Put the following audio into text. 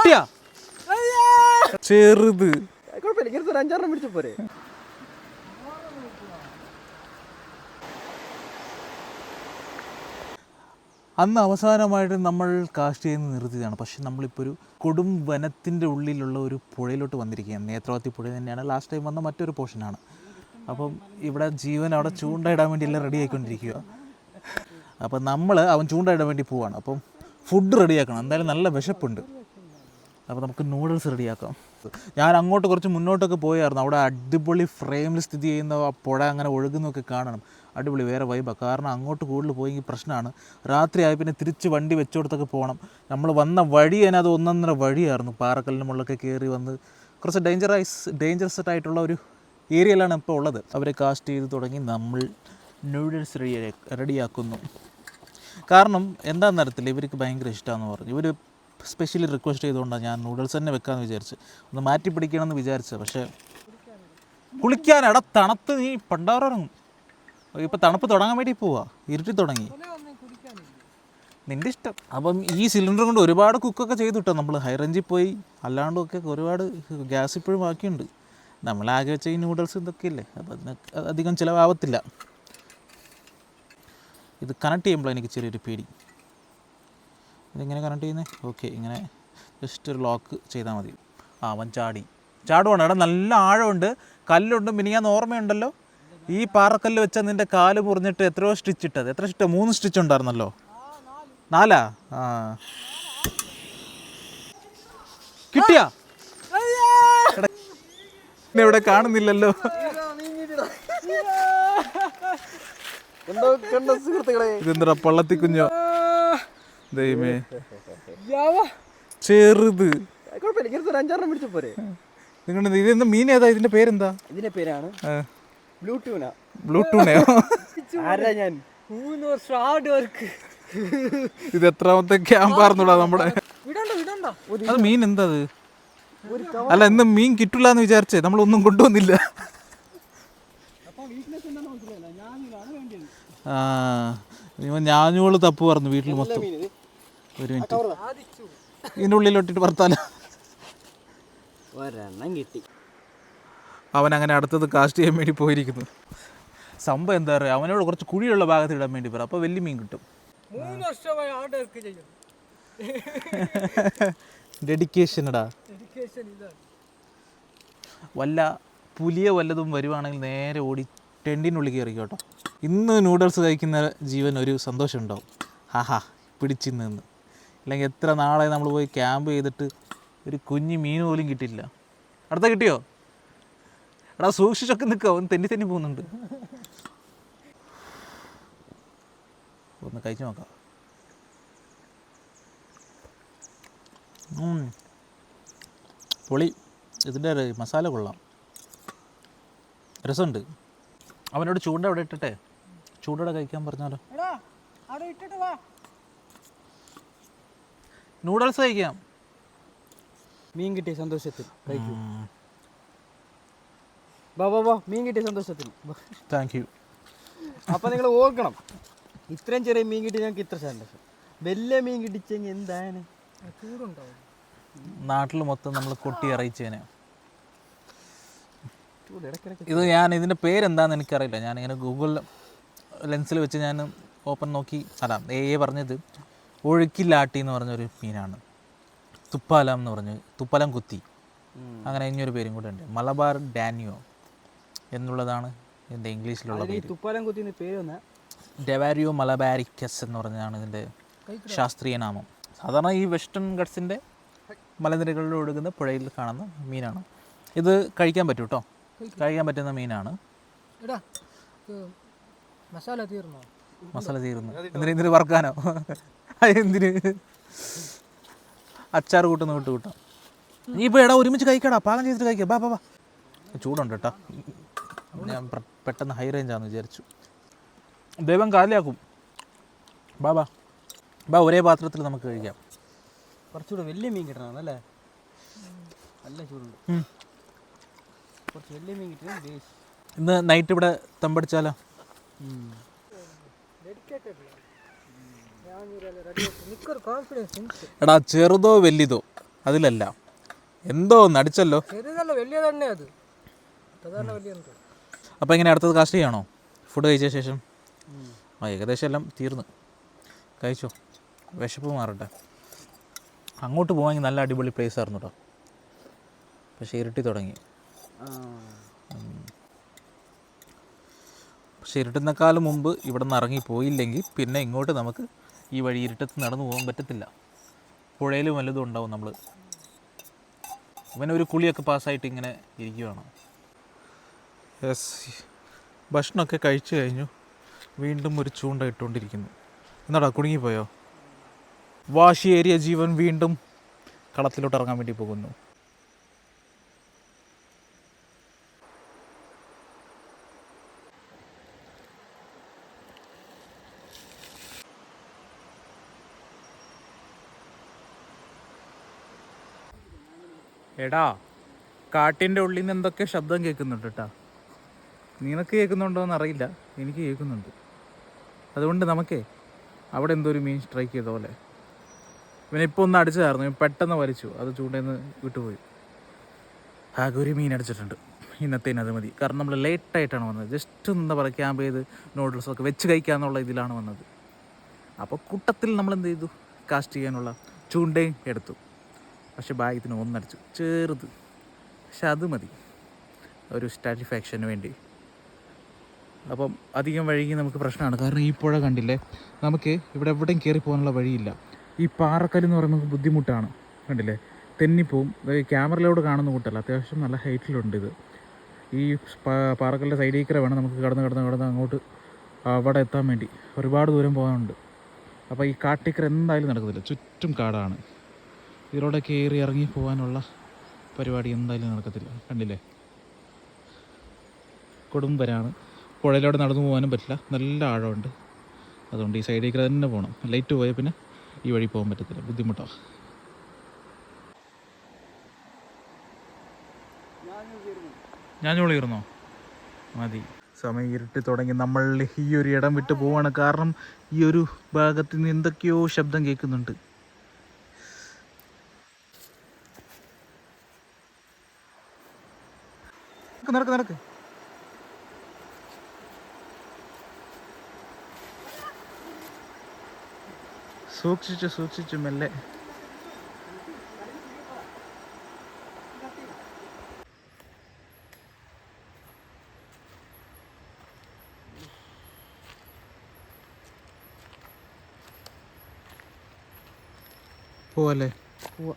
കിട്ടിയാ? ചെറുത്. അഞ്ചാറെണ്ണം പിടിച്ച പോരെ. അന്ന് അവസാനമായിട്ട് നമ്മൾ കാസ്റ്റ് ചെയ്യുന്ന നിർത്തിയതാണ്. പക്ഷെ നമ്മളിപ്പോൾ ഒരു കൊടും വനത്തിന്റെ ഉള്ളിലുള്ള ഒരു പുഴയിലോട്ട് വന്നിരിക്കുകയാണ്. നേത്രാവതി പുഴ തന്നെയാണ്. ലാസ്റ്റ് ടൈം വന്ന മറ്റൊരു പോർഷനാണ് അപ്പം ഇവിടെ ജീവൻ അവിടെ ചൂണ്ടയിടാൻ വേണ്ടി എല്ലാം റെഡി ആയിക്കൊണ്ടിരിക്കുക അപ്പം നമ്മൾ അവൻ ചൂണ്ട ഇടാൻ വേണ്ടി പോവാണ്. അപ്പം ഫുഡ് റെഡിയാക്കണം എന്തായാലും നല്ല വിശപ്പുണ്ട്. അപ്പോൾ നമുക്ക് നൂഡിൽസ് റെഡിയാക്കാം ഞാൻ അങ്ങോട്ട് കുറച്ച് മുന്നോട്ടൊക്കെ പോയായിരുന്നു. അവിടെ അടിപൊളി ഫ്രെയിമിൽ സ്ഥിതി ചെയ്യുന്ന ആ പുഴ അങ്ങനെ ഒഴുകുന്നൊക്കെ കാണണം. അടിപൊളി വേറെ വൈബാണ് കാരണം അങ്ങോട്ട് കൂടുതൽ പോയെങ്കിൽ പ്രശ്നമാണ്. രാത്രിയായി പിന്നെ തിരിച്ച് വണ്ടി വെച്ചോടത്തൊക്കെ പോകണം. നമ്മൾ വന്ന വഴി തന്നെ അത് ഒന്നൊന്നര വഴിയായിരുന്നു. പാറക്കല്ലിന് മുകളിലൊക്കെ കയറി വന്ന് കുറച്ച് ഡേഞ്ചറൈസ് ഡേഞ്ചറസ് ആയിട്ടുള്ള ഒരു ഏരിയയിലാണ് ഇപ്പോൾ ഉള്ളത്. അവരെ കാസ്റ്റ് ചെയ്ത് തുടങ്ങി നമ്മൾ നൂഡിൽസ് റെഡി റെഡിയാക്കുന്നു കാരണം എന്താണെന്ന് അറിയത്തില്ല. ഇവർക്ക് ഭയങ്കര ഇഷ്ടമാണെന്ന് പറഞ്ഞു. ഇവർ സ്പെഷ്യലി റിക്വസ്റ്റ് ചെയ്തുകൊണ്ടാണ് ഞാൻ നൂഡിൽസ് തന്നെ വെക്കാമെന്ന് വിചാരിച്ച്. ഒന്ന് മാറ്റി പിടിക്കണമെന്ന് വിചാരിച്ചത് പക്ഷേ കുളിക്കാൻ എടാ തണുത്ത് നീ പണ്ടാറിറങ്ങും ഇപ്പം തണുപ്പ് തുടങ്ങാൻ വേണ്ടി പോവാ. ഇരുട്ടി തുടങ്ങി. നിന്റെ ഇഷ്ടം. അപ്പം ഈ സിലിണ്ടർ കൊണ്ട് ഒരുപാട് കുക്കൊക്കെ ചെയ്തു കിട്ടാം നമ്മൾ ഹൈ റേഞ്ചിൽ പോയി അല്ലാണ്ടൊക്കെ ഒരുപാട് ഗ്യാസ് ഇപ്പോഴും ബാക്കിയുണ്ട്. നമ്മളാകെ വെച്ച ഈ നൂഡിൽസ് ഇതൊക്കെ ഇല്ലേ? അപ്പം അധികം ചിലവാകത്തില്ല ഇത് കണക്ട് ചെയ്യുമ്പോൾ എനിക്ക് ചെറിയൊരു പേടി. ഇതെങ്ങനെ കണക്ട് ചെയ്യുന്നത് ഓക്കെ ഇങ്ങനെ ജസ്റ്റ് ഒരു ലോക്ക് ചെയ്താൽ മതി. ആ അവൻ ചാടി. ചാടുവാണ്. എടാ നല്ല ആഴമുണ്ട്. കല്ലുണ്ട്. മിനിയാന്ന് ഓർമ്മയുണ്ടല്ലോ? ഈ പാറക്കല്ല് വെച്ചാൽ നിന്റെ കാൽ മുറിഞ്ഞിട്ട് എത്രയോ സ്റ്റിച്ച് ഇട്ടത്. എത്ര സ്റ്റിച്ച് മൂന്ന് സ്റ്റിച്ച് ഉണ്ടായിരുന്നല്ലോ? നാലാ? ആ. കിട്ടിയാ? ഇവിടെ കാണുന്നില്ലല്ലോ. ഇതെന്താ പള്ളത്തി കുഞ്ഞോ ദൈവമേ. ചെറുത്. അഞ്ചാറെണ്ണം പിടിച്ച പോരെ. നിങ്ങളുടെ ഇതെന്താ മീൻ ഏതാ? ഇതിന്റെ പേരെന്താ? ഇതിന്റെ പേരാണ് ബ്ലൂടൂന. ബ്ലൂട്ടൂണയോ ആരാ ഞാൻ? മൂന്ന് വർഷം ഹാർഡ് വർക്ക്. ഇത് എത്രാമത്തെ ക്യാമ്പാർന്നുടാ നമ്മുടെ? അത് മീൻ എന്താ അത്? അല്ല ഇന്ന് മീൻ കിട്ടില്ല എന്ന് വിചാരിച്ചേ. നമ്മളൊന്നും കൊണ്ടുവന്നില്ല. ആ. ഞാഞ്ഞോൾ തപ്പ് പറഞ്ഞു വീട്ടിൽ മൊത്തം. ഒരു മിനിറ്റ്. ഇതിന്റെ ഉള്ളിലോട്ടിട്ട് പറത്താല ഒരെണ്ണം കിട്ടി. അവൻ അങ്ങനെ അടുത്തത് കാസ്റ്റ് ചെയ്യാൻ വേണ്ടി പോയിരിക്കുന്നു. സംഭവം എന്താ പറയുക അവനോട് കുറച്ച് കുഴിയുള്ള ഭാഗത്ത് ഇടാൻ വേണ്ടി പറ അപ്പോൾ വലിയ മീൻ കിട്ടും. മൂന്ന് വർഷമായി ചെയ്യും എഡ്യൂക്കേഷൻ ഇതാണ് വല്ല പുലിയ വല്ലതും വരുവാണെങ്കിൽ നേരെ ഓടി ടെന്റിനുള്ളിൽ കയറി കേട്ടോ. ഇന്ന് നൂഡിൽസ് കഴിക്കുന്ന ജീവൻ ഒരു സന്തോഷം ഉണ്ടാവും ഹാഹാ പിടിച്ചിന്ന് നിന്ന്. അല്ലെങ്കിൽ എത്ര നാളെ നമ്മൾ പോയി ക്യാമ്പ് ചെയ്തിട്ട് ഒരു കുഞ്ഞ് മീൻ പോലും കിട്ടിയില്ല അടുത്ത കിട്ടിയോ? എടാ സൂക്ഷിച്ചൊക്കെ നിൽക്കുക ഒന്ന് തെന്നി തെന്നി പോകുന്നുണ്ട്. ഒന്ന് കഴിച്ചു നോക്കാം. പൊളി. ഇതിന്റെ മസാല കൊള്ളാം. രസമുണ്ട്. അവനോട് ചൂണ്ട അവിടെ ഇട്ടിട്ടെ. ചൂണ്ടോടെ കഴിക്കാൻ പറഞ്ഞാലോ എടാ അവിടെ ഇട്ടിട്ട് വാ നൂഡിൽസ് കഴിക്കാം. മീൻ കിട്ടിയ സന്തോഷത്തിൽ. കഴിക്കൂ വാ വാ വാ മീൻ കിട്ടിയ സന്തോഷത്തിൽ. താങ്ക് യു അപ്പൊ നിങ്ങൾ ഓർക്കണം ഇത്രയും ചെറിയ മീൻ കിട്ടി ഞങ്ങൾക്ക് ഇത്ര സന്തോഷം. വലിയ മീൻ കിട്ടിച്ചെങ്കിൽ എന്താണ്? നാട്ടിൽ മൊത്തം നമ്മൾ കൊട്ടി അറിയിച്ചേനെ ഇത് ഞാൻ ഇതിന്റെ പേരെന്താണെന്ന് എനിക്കറിയില്ല. ഞാനിങ്ങനെ ഗൂഗിൾ ലെൻസിൽ വെച്ച് ഞാൻ ഓപ്പൺ നോക്കി അല്ല എ പറഞ്ഞത്. ഒഴുക്കില്ലാട്ടി എന്ന് പറഞ്ഞൊരു മീനാണ്. തുപ്പാലം എന്ന് പറഞ്ഞ് തുപ്പാലം കുത്തി അങ്ങനെ ഇനിയൊരു പേരും കൂടെ ഉണ്ട്. മലബാർ ഡാനിയോ എന്നുള്ളതാണ് ഇതിന്റെ ഇംഗ്ലീഷിലുള്ള പേര്. തുപ്പാലം കുത്തി പേര് ഡെവാരിയോ മലബാരിക്കസ് എന്ന് പറഞ്ഞാണ് ഇതിന്റെ ശാസ്ത്രീയ നാമം. സാധാരണ ഈ വെസ്റ്റേൺ ഗഡ്സിന്റെ മലനിരകളിൽ ഒഴുകുന്ന പുഴയിൽ കാണുന്ന മീനാണ്. ഇത് കഴിക്കാൻ പറ്റും കേട്ടോ കഴിക്കാൻ പറ്റുന്ന മീനാണ്. മസാല തീർന്നു? മസാല തീർന്നു. എന്തിന് ഇതിന് വറുക്കാനോ? എന്തിന് അച്ചാർ കൂട്ടുന്ന വിട്ട് കൂട്ടാം. നീ ഇപ്പോൾ എടാ ഒരുമിച്ച് കഴിക്കടാ പാകം ചെയ്തിട്ട് കഴിക്കുക ബാ ബാ ചൂടുണ്ട് കേട്ടോ. ഞാൻ പെട്ടെന്ന് ഹൈ റേഞ്ചാന്ന് വിചാരിച്ചു. ദൈവം കാലിയാക്കും. ബാ ബാ. ബാ ഒരേ പാത്രത്തിൽ നമുക്ക് കഴിക്കാം. കുറച്ചുകൂടെ വലിയ മീൻ കിട്ടണം അല്ലേ? നല്ല ചൂടുണ്ട്. കുറച്ച് വലിയ മീൻ കിട്ടിയാൽ ബേസ് ഇന്ന് നൈറ്റ് ഇവിടെ തമ്പടിച്ചാലോ? ഞാൻ റെഡി നിക്കൊരു കോൺഫിഡൻസ് ഉണ്ട് എടാ ചെറുതോ വലിയതോ അതിലല്ല. എന്തോ നടിച്ചല്ലോ അടിച്ചല്ലോ. സാധാരണ അപ്പോൾ എങ്ങനെ അടുത്തത് കാസ്റ്റ് ചെയ്യണോ? ഫുഡ് കഴിച്ച ശേഷം? ആ ഏകദേശം എല്ലാം തീർന്നു. കഴിച്ചോ? വിശപ്പ് മാറട്ടെ. അങ്ങോട്ട് പോകാമെങ്കിൽ നല്ല അടിപൊളി പ്ലേസ് ആയിരുന്നു കേട്ടോ പക്ഷേ ഇരുട്ടി തുടങ്ങി. പക്ഷെ ഇരുട്ടുന്നേക്കാളും മുമ്പ് ഇവിടെ നിന്ന് ഇറങ്ങി പോയില്ലെങ്കിൽ പിന്നെ ഇങ്ങോട്ട് നമുക്ക് ഈ വഴി ഇരുട്ടത്ത് നടന്നു പോകാൻ പറ്റത്തില്ല. പുഴയിലും വല്ലതും ഉണ്ടാവും നമ്മൾ ഒരു കുളിയൊക്കെ പാസ്സായിട്ട് ഇങ്ങനെ ഇരിക്കുവാണ്. യെസ്. ഭക്ഷണമൊക്കെ കഴിച്ചു കഴിഞ്ഞു. വീണ്ടും ഒരു ചൂണ്ട ഇട്ടുകൊണ്ടിരിക്കുന്നു. എന്നാടാ കുടുങ്ങിപ്പോയോ? വാശിയേറിയ ജീവൻ വീണ്ടും കളത്തിലോട്ട് ഇറങ്ങാൻ വേണ്ടി പോകുന്നു. എടാ കാട്ടിന്റെ ഉള്ളിൽ നിന്ന് എന്തൊക്കെ ശബ്ദം കേൾക്കുന്നുണ്ട് കേട്ടാ നിനക്ക് കേൾക്കുന്നുണ്ടോ എന്നറിയില്ല എനിക്ക് കേൾക്കുന്നുണ്ട്. അതുകൊണ്ട് നമുക്കേ അവിടെ എന്തോ ഒരു മീൻ സ്ട്രൈക്ക് ചെയ്ത പോലെ. ഇവനെ ഇപ്പോൾ ഒന്ന് അടിച്ചതായിരുന്നു പെട്ടെന്ന് വലിച്ചു അത് ചൂണ്ടയിൽ വിട്ടുപോയി. ആകെ ഒരു മീൻ അടിച്ചിട്ടുണ്ട്. ഇന്നത്തേന് അത് മതി. കാരണം നമ്മൾ ലേറ്റായിട്ടാണ് വന്നത്. ജസ്റ്റ് ഒന്ന് എന്താ പറയുക ക്യാമ്പ് ചെയ്ത് നൂഡിൽസൊക്കെ വെച്ച് കഴിക്കാന്നുള്ള ഇതിലാണ് വന്നത്. അപ്പോൾ കൂട്ടത്തിൽ നമ്മൾ എന്ത് ചെയ്തു? കാസ്റ്റ് ചെയ്യാനുള്ള ചൂണ്ടയും എടുത്തു. പക്ഷെ ഭാഗ്യത്തിന് ഒന്നടിച്ചു. ചെറുത്. പക്ഷെ അത് മതി. ഒരു സ്റ്റാറ്റിസ്ഫാക്ഷന് വേണ്ടി. അപ്പം അധികം വഴുകി നമുക്ക് പ്രശ്നമാണ്. കാരണം ഈ പുഴ കണ്ടില്ലേ? നമുക്ക് ഇവിടെ എവിടെയും കയറി പോകാനുള്ള വഴിയില്ല. ഈ പാറക്കല്ല് എന്ന് പറയുമ്പോൾ ബുദ്ധിമുട്ടാണ്. കണ്ടില്ലേ? തെന്നിപ്പോവും. ക്യാമറയിലൂടെ കാണുന്ന കൂട്ടല്ല. അത്യാവശ്യം നല്ല ഹൈറ്റിലുണ്ട് ഇത്. ഈ പാറക്കല്ലിന്റെ സൈഡിൽ കൂടെ വേണം നമുക്ക് കടന്ന് കടന്ന് കടന്ന് അങ്ങോട്ട് അവിടെ എത്താൻ വേണ്ടി. ഒരുപാട് ദൂരം പോകാനുണ്ട്. അപ്പോൾ ഈ കാട്ടിക്കര എന്തായാലും നടക്കത്തില്ല. ചുറ്റും കാടാണ്. ഇതിലൂടെ കയറി ഇറങ്ങി പോകാനുള്ള പരിപാടി എന്തായാലും നടക്കത്തില്ല. കണ്ടില്ലേ? കൊടുമ്പരാണ്. പുഴയിലൂടെ നടന്നു പോകാനും പറ്റില്ല. നല്ല ആഴമുണ്ട്. അതുകൊണ്ട് ഈ സൈഡിൽ കൂടെ തന്നെ പോകണം ലൈറ്റ് പോയാൽ പിന്നെ ഈ വഴി പോകാൻ പറ്റത്തില്ല. ബുദ്ധിമുട്ടാണ് ഞാൻ വിളിയിരുന്നോ മതി. സമയം ഇരുട്ടി തുടങ്ങി. നമ്മൾ ഈ ഒരു ഇടം വിട്ട് പോവാണ്. കാരണം ഈ ഒരു ഭാഗത്ത് നിന്ന് എന്തൊക്കെയോ ശബ്ദം കേൾക്കുന്നുണ്ട്. നടക്ക് നടക്ക് സൂക്ഷിച്ചു സൂക്ഷിച്ചു മെല്ലെ. പോവല്ലേ? പോവാ.